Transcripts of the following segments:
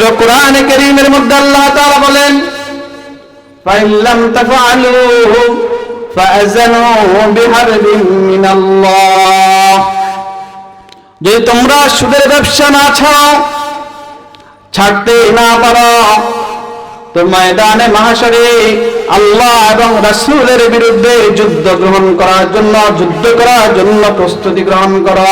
পবিত্র কোরআনে কেরিমের মধ্যে আল্লাহ তারা বলেন ফাইল্লাম তাফআলু ফাআযানুহু বিহারবিন মিনাল্লাহ। যদি তোমরা সুদের ব্যবসা না ছাড়ো ছাড়তে না পারো, তো ময়দানে মহাশরে আল্লাহ এবং রাসূলের বিরুদ্ধে যুদ্ধ গ্রহণ করার জন্য, যুদ্ধ করার জন্য প্রস্তুতি গ্রহণ করা।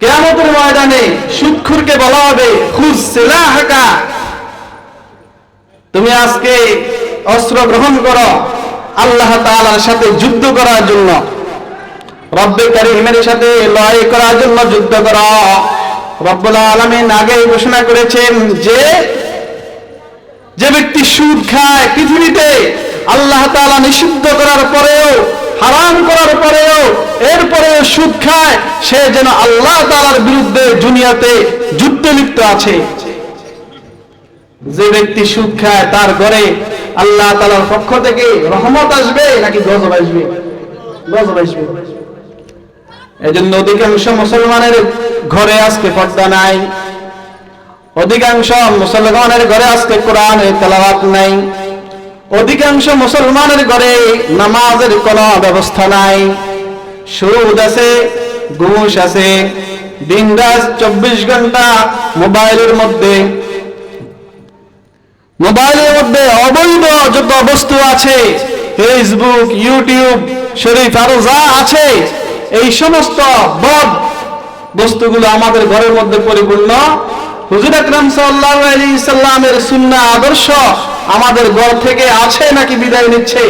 কেয়ামতের ময়দানে সুদখুরকে বলা হবে তুমি আজকে অস্ত্র গ্রহণ করো, আল্লাহ তাআলার সাথে যুদ্ধ করার জন্য। রব্বে কারিমের সাথে লড়াই করার জন্য যুদ্ধ করো। রব্বুল আলামিন আগে ঘোষণা করেছেন যে যে ব্যক্তি সুদ খায় পৃথিবীতে, আল্লাহ তাআলা নিষিদ্ধ করার পরেও হারাম করার পরেও, এরপরেও সুদ খায়, সে যেন আল্লাহ তাআলার বিরুদ্ধে দুনিয়াতে যুদ্ধ লিপ্ত আছে। যে ব্যক্তি সুদ খায়, তার ঘরে আল্লাহ তাআলার পক্ষ থেকে রহমত আসবে নাকি গজব আসবে? গজব আসবে। এজন্য অধিকাংশ মুসলমানের ঘরে আজকে পর্দা নাই। অধিকাংশ মুসলমানের ঘরে আজকে কোরআন তেলাওয়াত নাই। অধিকাংশ মুসলমানের ঘরে নামাজের কোনো ব্যবস্থা নাই। সুদ আছে, ঘুষ আছে দিন রাত চব্বিশ ঘণ্টা মোবাইলের মধ্যে। মোবাইলের মধ্যে অবৈধ যত বস্তু আছে, ফেসবুক, ইউটিউব, শরীফ আরও যা আছে, এই সমস্ত বদ বস্তুগুলো আমাদের ঘরের মধ্যে পরিপূর্ণ। হুজুর আকরাম সাল্লাল্লাহু আলাইহি সাল্লামের সুন্না আদর্শ আমাদের ঘর থেকে আছে নাকি বিদায় নিচ্ছে?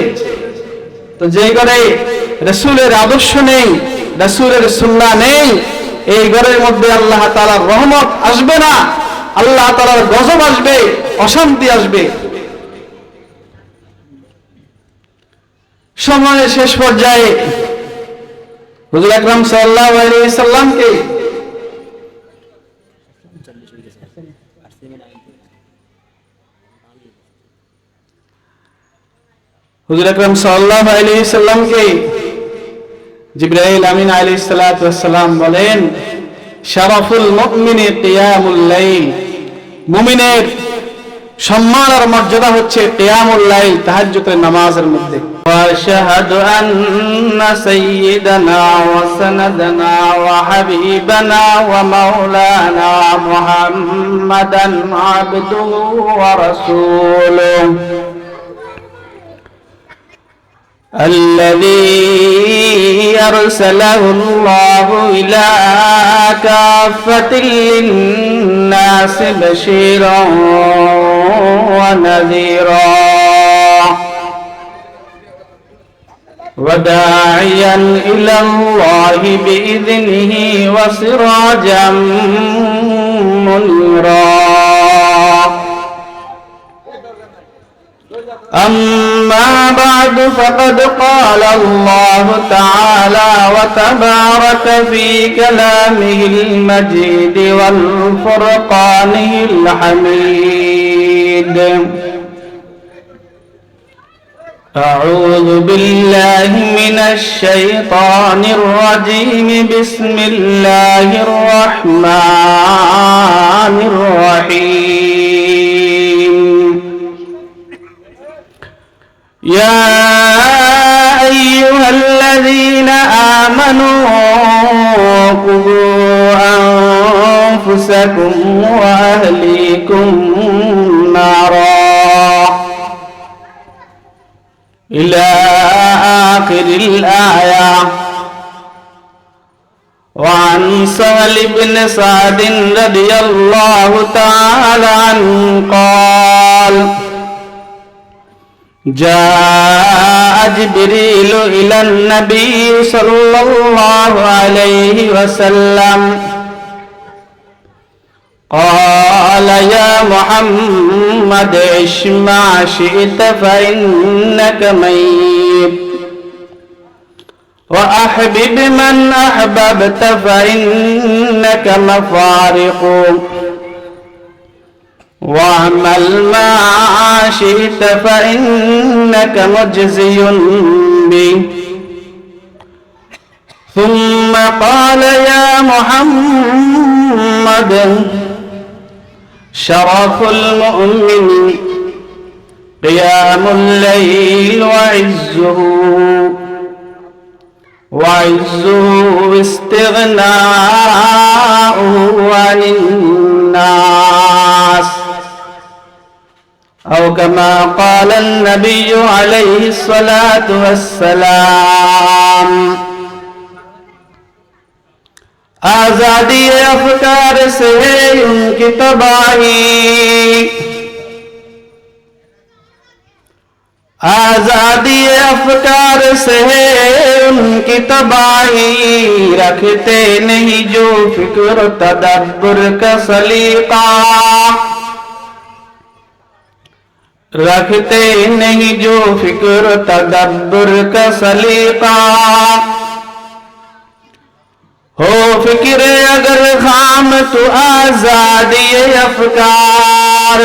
তো যে ঘরে রাসূলের আদর্শ নেই, রাসূলের সুন্নাহ নেই, এই ঘরের মধ্যে আল্লাহ তাআলার রহমত আসবে না, আল্লাহ তাআলার গজব আসবে, অশান্তি আসবে। সময়ের শেষ পর্যায়ে হুজুর আকরাম সাল্লাল্লাহু আলাইহি সাল্লামকে হুজুর আকরাম সাল্লাল্লাহু আলাইহি সাল্লামকে জিবরাইল আমিন আলাইহিস সালাতু ওয়াস সালাম বলেন শারাফুল মুমিনি কিয়ামুল লাইল মুমিনের সম্মান আর মর্যাদা হচ্ছে কিয়ামুল লাইল তাহাজ্জুদের নামাজের মধ্যে واشهد ان سيدنا وسندنا وحبيبنا ومولانا محمدا عبده ورسوله الذي أرسله الله إلى كافة للناس بشيرا ونذيرا. وداعيا إلى الله بإذنه وسراجا منيرا. أما بعد فقد قال الله تعالى وتبارك في كلامه المجيد والفرقانه الحميد. أعوذ بالله من الشيطان الرجيم. بسم الله الرحمن الرحيم. يا أيها الذين آمنوا قوا أنفسكم وأهليكم نارا إلى آخر الآية. وعن سهل بن سعد رضي الله تعالى عنه قال جاء جبريل إلى النبي صلى الله عليه وسلم قال يا محمد عش ما شئت فإنك ميت وأحبب من أحببت فإنك مفارق واعمل ما شئت فإنك مجزي به ثم قال يا محمد شرف المؤمن قيام الليل وعزه وعزه استغناؤه عن الناس أو كما قال النبي عليه الصلاة والسلام آزادی افکار سے ان کی تباہی آزادی افکار سے ان کی تباہی رکھتے نہیں جو فکر تدبر کا سلیقہ رکھتے نہیں جو فکر تدبر کا سلیقہ۔ ہو فکر اگر خام تو آزادی افکار۔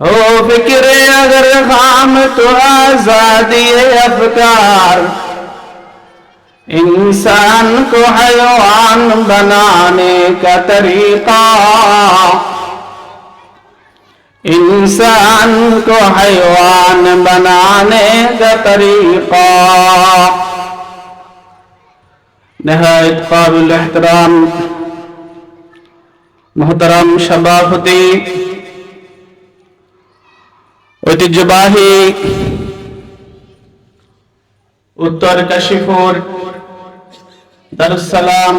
ہو فکر اگر خام تو آزادی افکار۔ انسان کو حیوان بنانے کا طریقہ۔ इंसान को हैवान बनाने का तरीका नहायत काबिल एहतराम मोहतरम सभापति ঐতিহ্যবাহী উত্তর কাশীপুর দারুসালাম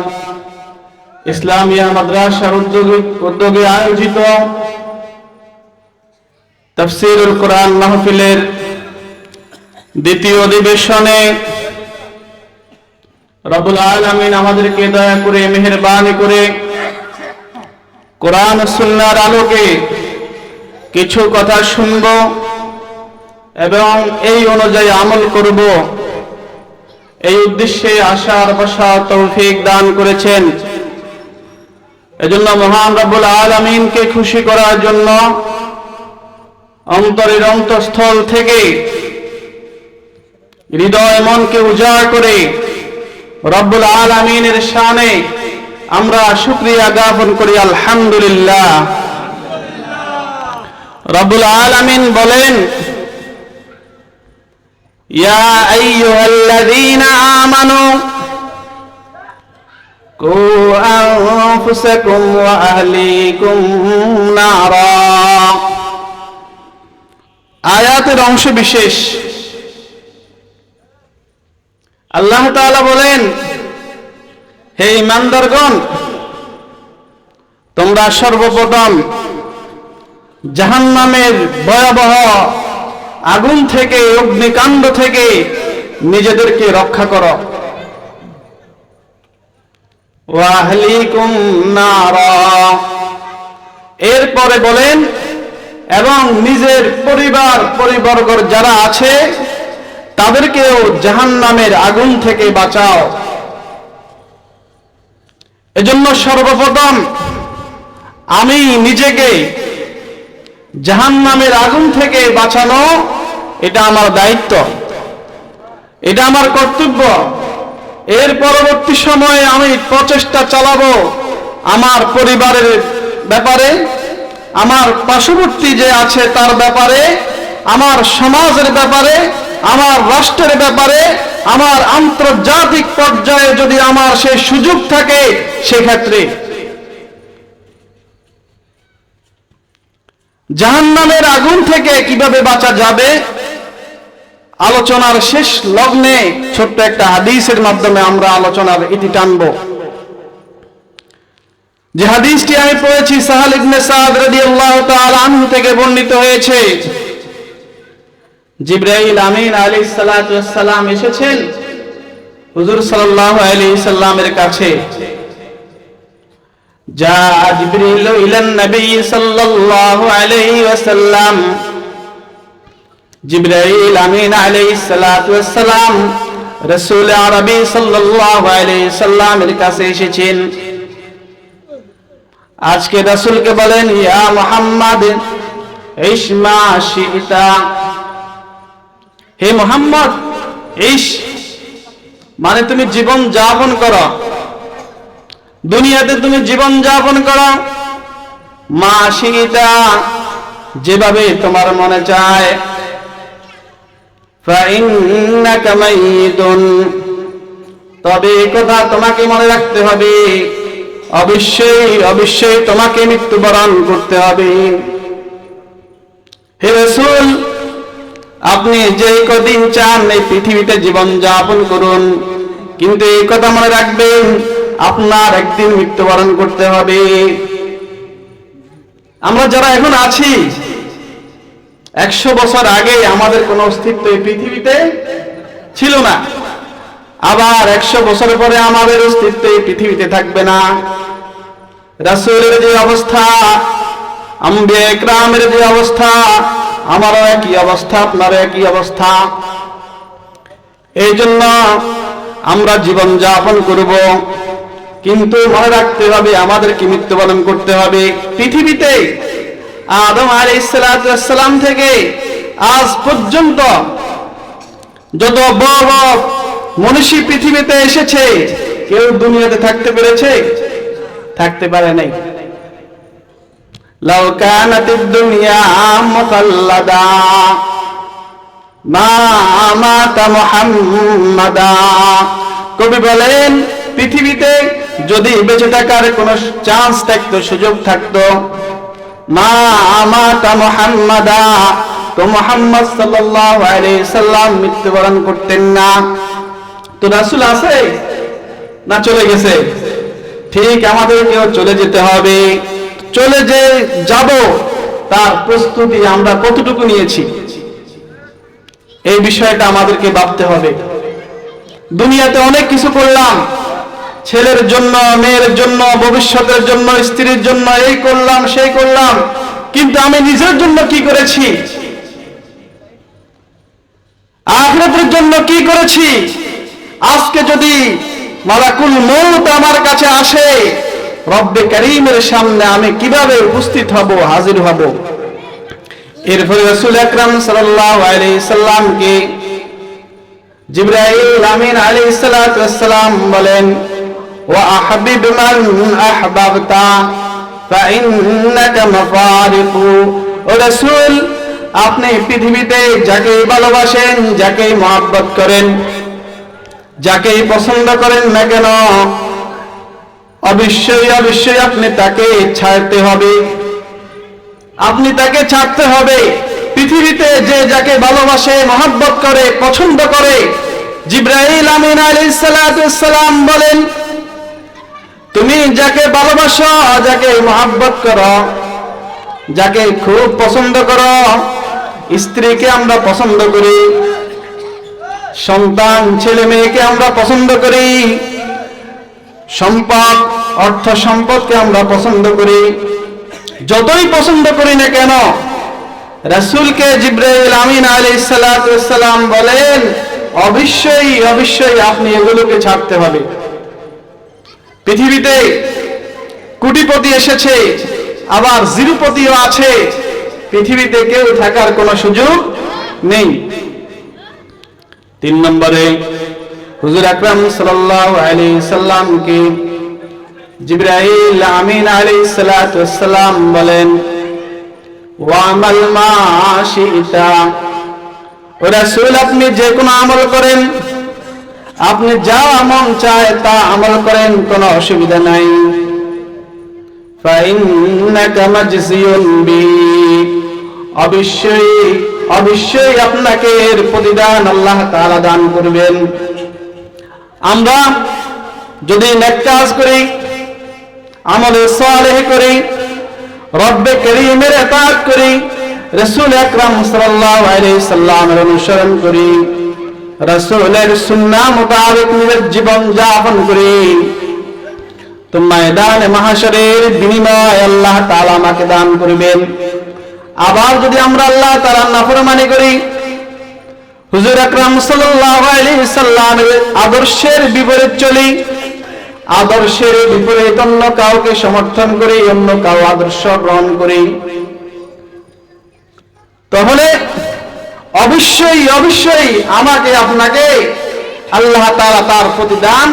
ইসলামিয়া মাদ্রাসার উদ্যোগে উদ্যোগে আয়োজিত তফসিরুল কোরআন মাহফিলের দ্বিতীয় অধিবেশনে রবুল আলমিন আমাদেরকে দয়া করে, মেহরবানি করে কোরআন সুন্নার আলোকে কিছু কথা শুনব এবং এই অনুযায়ী আমল করব। এই উদ্দেশ্যে আশার বসা তৌফিক দান করেছেন। এজন্য মহান রব্বুল আলমিনকে খুশি করার জন্য অন্তরের অন্তঃস্থল থেকে হৃদয় মনকে উজাড় করে রব্বুল আলমিনের শানে আমরা শুক্রিয়া জ্ঞাপন করি, আলহামদুলিল্লাহ। রব্বুল আলমিন বলেন, ইয়া আইয়ুহাল্লাযীনা আমানু, কু আনফুসাকুম ওয়া আহলিকুম নারা। আয়াতের অংশ বিশেষ। আল্লাহ তাআলা বলেন, হে ইমানদারগণ তোমরা সর্বপ্রথম জাহান্নামের ভয়াবহ আগুন থেকে, অগ্নিকাণ্ড থেকে নিজেদেরকে রক্ষা করো। এরপরে বলেন এবং নিজের পরিবার পরিবর্গ যারা আছে, তাদেরকেও জাহান নামের আগুন থেকে বাঁচাও। এজন্য সর্বপ্রথম আমি নিজেকে জাহান নামের আগুন থেকে বাঁচানো, এটা আমার দায়িত্ব। এটা আমার কর্তব্য। এর পরবর্তী সময়ে আমি প্রচেষ্টা চালাবো আমার পরিবারের ব্যাপারে। আমার পার্শ্ববর্তী যে আছে তার ব্যাপারে, আমার সমাজের ব্যাপারে, আমার রাষ্ট্রের ব্যাপারে, আমার আন্তর্জাতিক পর্যায়ে যদি আমার সেই সুযোগ থাকে, সেক্ষেত্রে জাহান্নামের আগুন থেকে কীভাবে বাঁচা যাবে, আলোচনার শেষ লগ্নে ছোট্ট একটা হাদিসের মাধ্যমে আমরা আলোচনার ইতি টানব। যে হাদিসটি আমি পড়েছি, সাহাল ইবনে সাদ রাদিয়াল্লাহু তাআলা আনহু থেকে বর্ণিত হয়েছে। জিব্রাইল আমিন আলাইহিস সালাতু সালাম এসেছেন হুজুর সাল্লাল্লাহু আলাইহি সাল্লামের কাছে। যা জিব্রাইল ইলান নবী সাল্লাল্লাহু আলাইহি ওয়াসাল্লাম। জিব্রাইল আমিন আলাইহিস সালাতু সালাম রাসূল আরবি সাল্লাল্লাহু আলাইহি সাল্লামের কাছে এসেছেন। আজকে রাসুলকে বলেন, ইয়া মোহাম্মদ ইসমা শিতা। হে মোহাম্মদ ইস মানে তুমি জীবন যাপন করো। দুনিয়াতে তুমি জীবন যাপন করো। মা শিতা, যেভাবে তোমার মনে চায়। তবে কথা তোমাকে মনে রাখতে হবে। অবশ্যই অবশ্যই তোমাকে মৃত্যুবরণ করতে হবে। হে রসুল, আপনি যে কদিন চান এই পৃথিবীতে জীবন যাপন করুন। কিন্তু এই কথা মনে রাখবেন, আপনার একদিন মৃত্যুবরণ করতে হবে। আমরা যারা এখন আছি, একশো বছর আগে আমাদের কোনো অস্তিত্ব এই পৃথিবীতে ছিল না। আবার একশো বছর পরে আমাদের অস্তিত্ব এই পৃথিবীতে থাকবে না। রাসূলের যে অবস্থা আম্বে যে অবস্থা, আমারও একই অবস্থা, আপনারও একই অবস্থা। এই জন্য আমরা জীবন যাপন করব, কিন্তু মনে রাখতে হবে, আমাদেরকে মৃত্যুবরণ করতে হবে। পৃথিবীতে আদম আলাইসালাম থেকে আজ পর্যন্ত যত বড় বড় মনীষী পৃথিবীতে এসেছে। কেউ দুনিয়াতে থাকতে পেরেছে? থাকতে পারে নাই। কবি বলেন, পৃথিবীতে যদি বেঁচে থাকার কোনো চান্স থাকতো, সুযোগ থাকতো, মা মাতা মুহাম্মাদা। তো মুহাম্মদ সাল্লাল্লাহু আলাইহি সাল্লাম মৃত্যুবরণ করতেন না। তো রাসূল আছে? না চলে গেছে? ঠিক আমাদেরকেও চলে যেতে হবে। চলে যে যাব, তার প্রস্তুতি আমরা কতটুকু নিয়েছি? এই বিষয়টা আমাদেরকে ভাবতে হবে। দুনিয়াতে অনেক কিছু করলাম। ছেলের জন্য, মেয়ের জন্য, ভবিষ্যতের জন্য, স্ত্রীর জন্য এই করলাম, সেই করলাম। কিন্তু আমি নিজের জন্য কি করেছি? আখরাতের জন্য কি করেছি? আজকে যদি মালাকুল মৌত আমার কাছে আসে, রব্বে করিমের সামনে আমি কীভাবে উপস্থিত হব, হাজির হব? এরপরে রসুল আকরাম সাল্লামকে জিবরাইল আমিন সালাতু ওয়াসসালাম বলেন, ওয়া আহবিব মান আহবাবতা ও আপনি পৃথিবীতে যাকে ভালোবাসেন যাকে মহব্বত করেন যাকেই পছন্দ করেন না কেন, অবশ্যই অবশ্যই আপনি তাকে ছাড়তে হবে। আপনি তাকে ছাড়তে হবে। পৃথিবীতে যে যাকে ভালোবাসে, মহব্বত করে, পছন্দ করে জিব্রাহিল আমিন আলাইসালাম বলেন, তুমি যাকে ভালোবাসো, যাকে মহব্বত করো, যাকে খুব পছন্দ করো, স্ত্রীকে আমরা পছন্দ করি। সন্তান, ছেলে মেয়েকে আমরা পছন্দ করি। সম্পদ, অর্থ সম্পদকে আমরা পছন্দ করি। যতই পছন্দ করি না কেন, রাসূলকে জিব্রাইল আমিন আলাইহিস সালাম বলেন, অবশ্যই অবশ্যই আপনি এগুলোকে ছাড়তে হবে। পৃথিবীতে কুটিপতি এসেছে, আবার জিরুপতিও আছে। পৃথিবীতে কেউ থাকার কোনো সুযোগ নেই। তিন নম্বরে, হুজুর আকরাম সাল্লাল্লাহু আলাইহি সাল্লামকে জিব্রাইল আমিন আলাইহিস সালাতু ওয়াসসালাম বলেন ওয়ামাল মা শিতা ও আপনি যে কোনো আমল করেন, আপনি যা মন চায় তা আমল করেন, কোনো অসুবিধা নাই। বি। অবশ্যই অবশ্যই আপনাকে এর প্রতিদান আল্লাহ তাআলা দান করবেন। আমরা যদি কাজ করি, আমলে সালেহ করি, রব্বে করিমের এতাত করি, রসুল আকরাম সাল্লাল্লাহু সাল্লামের অনুসরণ করি, রসুলের সুন্নাহ মোতাবেক নিজের জীবন যাপন করি, তো ময়দানে মাহাশরের বিনিময় আল্লাহ তাআলা আমাকে দান করবেন। আবার যদি আমরা আল্লাহ তাআলার নাফরমানি করি হুজুর আকরাম সাল্লাল্লাহু আলাইহি সাল্লামের আদর্শের বিপরীত চলি আদর্শের বিপরীত অন্য কাউকে সমর্থন করি অন্য কাউ আদর্শ গ্রহণ করি তাহলে অবশ্যই অবশ্যই আমাকে আপনাকে আল্লাহ তাআলা তার প্রতিদান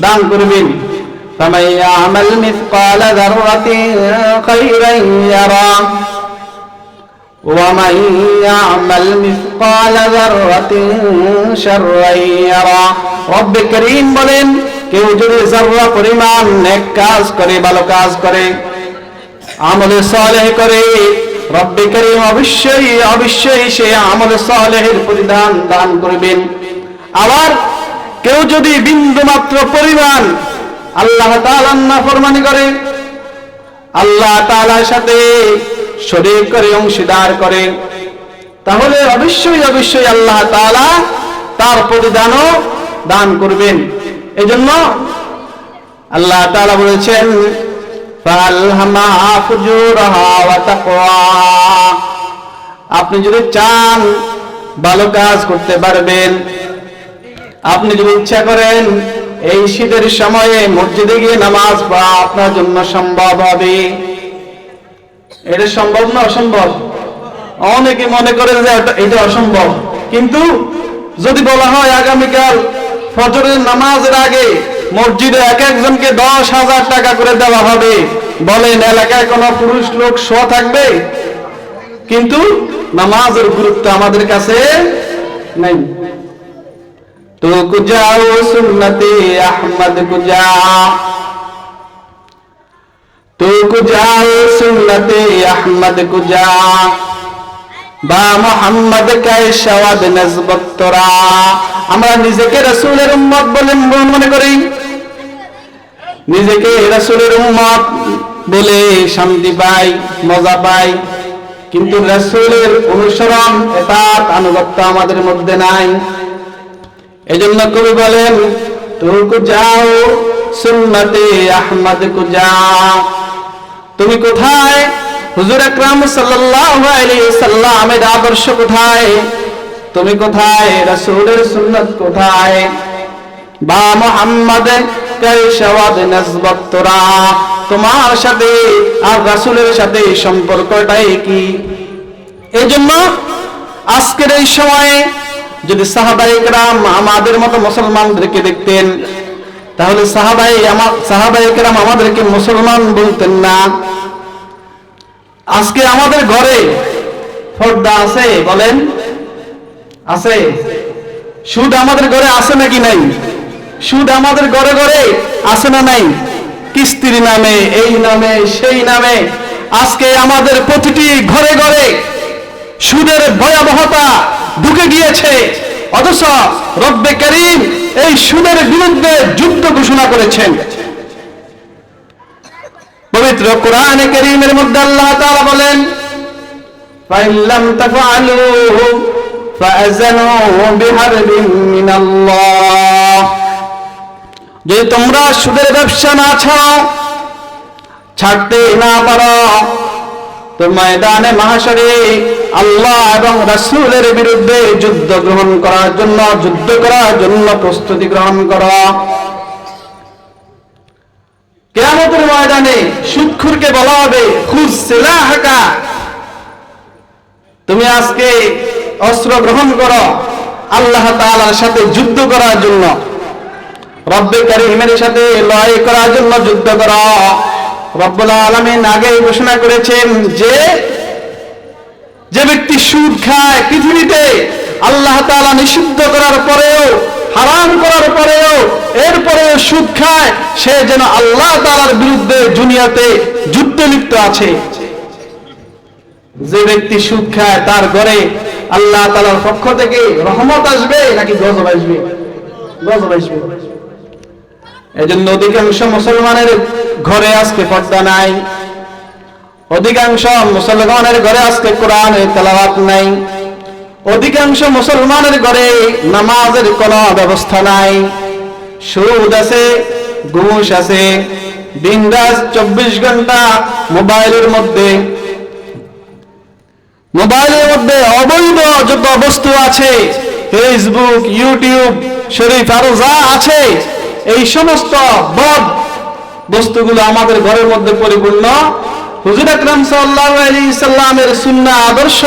দান করবেন فمن يعمل مثقال ذرة خيرا يرى ومن يعمل مثقال ذرة شرا يرى رب করিম বলেন কেউ যদি যারা পরিমাণ নেক কাজ করে ভালো কাজ করে আমলে সালেহ করে রব্বে করিম অবশ্যই অবশ্যই সে আমলে সালেহের প্রতিদান দান করবেন আবার কেউ যদি বিন্দু মাত্র পরিমাণ আল্লাহ তাআলার নাফরমানি করে আল্লাহ তাআলার সাথে শরীর করে অংশীদার করে। তাহলে অবশ্যই অবশ্যই আল্লাহ তালা তার প্রতিদানও দান করবেন। এই জন্য আল্লাহ তালা বলেছেন আপনি যদি চান ভালো কাজ করতে পারবেন, আপনি যদি ইচ্ছা করেন, এই শীতের সময়ে মসজিদে গিয়ে নামাজ পড়া আপনার জন্য সম্ভব হবে। এটা সম্ভব না অসম্ভব? অনেকে মনে করে যে এটা- অসম্ভব। কিন্তু যদি বলা হয় আগামীকাল ফজরের নামাজের আগে মসজিদে এক একজনকে দশ হাজার টাকা করে দেওয়া হবে। বলেন, এলাকায় কোনো পুরুষ লোক শোয়া থাকবে? কিন্তু নামাজের গুরুত্ব আমাদের কাছে নাই। তো কুজাও সুন্নতে আহমদ কুজা। আমরা নিজেকে রাসূলের উম্মত বলে মনে করি। নিজেকে রাসূলের উম্মত বলে শান্তি পাই, মজা পাই। কিন্তু রাসূলের অনুসরণ, এতাত আনুগত্য আমাদের মধ্যে নাই। এজন্য কবি বলেন তুকু যাও, সুন্নতে আহমদ কু যাও। তুমি কোথায় হুজুর আকরাম সাল্লাল্লাহু আলাইহি সাল্লামের আদর্শ কোথায় তুমি কোথায় রাসূলের সুন্নাত কোথায় বা মুহাম্মদ কাইশাওয়াদ নসবত তোরা তোমার সাথে আর রাসূলের সাথে সম্পর্কটাই কি এই জন্য আজকের এই সময়ে যদি সাহাবাই کرام আমাদের মতো মুসলমানদেরকে দেখতেন তাহলে সাহাবাই আমার সাহাবাই কেরাম আমাদেরকে মুসলমান বলতেন না। আজকে আমাদের ঘরে ফর্দা আছে, বলেন। আছে। সুদ আমাদের ঘরে আছে নাকি নাই? সুদ আমাদের ঘরে ঘরে আছে না নাই? কিস্তির নামে, এই নামে, সেই নামে। আজকে আমাদের প্রতিটি ঘরে ঘরে সুদের ভয়াবহতা ঢুকে গিয়েছে। অথচ রব্বে করিম এই সুদের বিরুদ্ধে যুদ্ধ ঘোষণা করেছেন। পবিত্র কোরআনে করিমের মধ্যে আল্লাহ বলেন ফাইল্লাম তাফআলু ফাআযানুহু বিহারবিন মিনাল্লাহ। যদি তোমরা সুদের ব্যবসা না ছাড়ো ছাড়তে না পারো তো ময়দানে মহাশরে আল্লাহ এবং রাসূলের বিরুদ্ধে যুদ্ধ গ্রহণ করার জন্য, যুদ্ধ করার জন্য প্রস্তুতি গ্রহণ করো। কেয়ামতের ময়দানে সুদখুরকে বলা হবে খুজ সিলাহাকা। তুমি আজকে অস্ত্র গ্রহণ করো, আল্লাহ তাআলার সাথে যুদ্ধ করার জন্য। রব্বে কারিমের সাথে লড়াই করার জন্য যুদ্ধ করো। রব্বুল আলামিন আগে ঘোষণা করেছেন যে যে ব্যক্তি সুদ খায় পৃথিবীতে, আল্লাহ তাআলা নিষিদ্ধ করার পরেও, হারাম করার পরেও, এরপরেও সুদ খায়, সে যেন আল্লাহ তাআলার বিরুদ্ধে দুনিয়াতে যুদ্ধ লিপ্ত আছে। যে ব্যক্তি সুদ খায় তার ঘরে আল্লাহ তাআলার পক্ষ থেকে রহমত আসবে নাকি গজব আসবে? গজব আসবে। এজন্য অধিকাংশ মুসলমানের ঘরে আজকে পর্দা নাই। অধিকাংশ মুসলমানের ঘরে আজকে কোরআনের তেলাওয়াত নাই। অধিকাংশ মুসলমানের ঘরে নামাজের কোনো ব্যবস্থা নাই। সুদ আছে, ঘুষ আছে, দিনরাত চব্বিশ ঘণ্টা মোবাইলের মধ্যে মোবাইলের মধ্যে অবৈধ যত বস্তু আছে ফেসবুক ইউটিউব শরীফ আরও যা আছে এই সমস্ত বদ বস্তুগুলো আমাদের ঘরের মধ্যে পরিপূর্ণ। হুজুর আকরাম সাল্লামের সুন্নাহ আদর্শ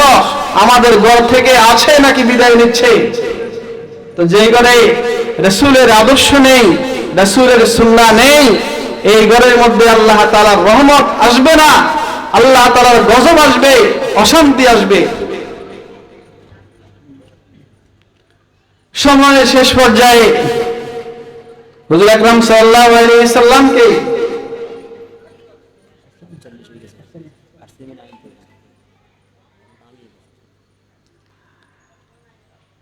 আমাদের ঘর থেকে আছে নাকি বিদায় নিচ্ছে? তো যে ঘরে রসুলের আদর্শ নেই, রসুলের সুন্না নেই, এই ঘরের মধ্যে আল্লাহ তালার রহমত আসবে না। আল্লাহ তালার গজব আসবে, অশান্তি আসবে। সময়ের শেষ পর্যায়ে হুজুর আকরাম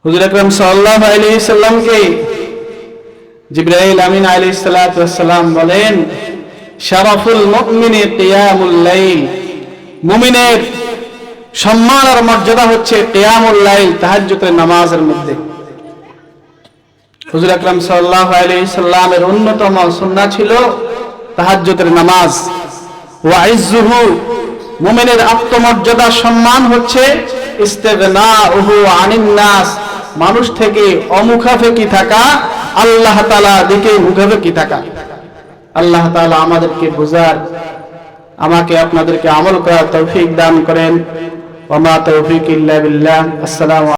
হুজুর আকরাম আমিন আলাইহিস বলেন, শারাফুল কিয়ামুল লাইল। মুমিনের সম্মান আর মর্যাদা হচ্ছে কিয়ামুল লাইল, তাহাজ্জুদের নামাজের মধ্যে। হুজুর আকরাম আলাইহি সাল্লামের অন্যতম সুন্নাহ ছিল তাহাজ্জুদের নামাজ। ওয়া ইজ্জুহু, মুমিনের আত্মমর্যাদা সম্মান হচ্ছে ইস্তেগনাউহু আনিন নাস, মানুষ থেকে অমুখাফেকি থাকা, আল্লাহ তাআলা দিকে মুখাফেকি থাকা। আল্লাহ তাআলা আমাদেরকে বুঝার, আমাকে আপনাদেরকে আমল করার তৌফিক দান করেন। ওয়া মা তৌফিক ইল্লা বিল্লাহ। আসসালামু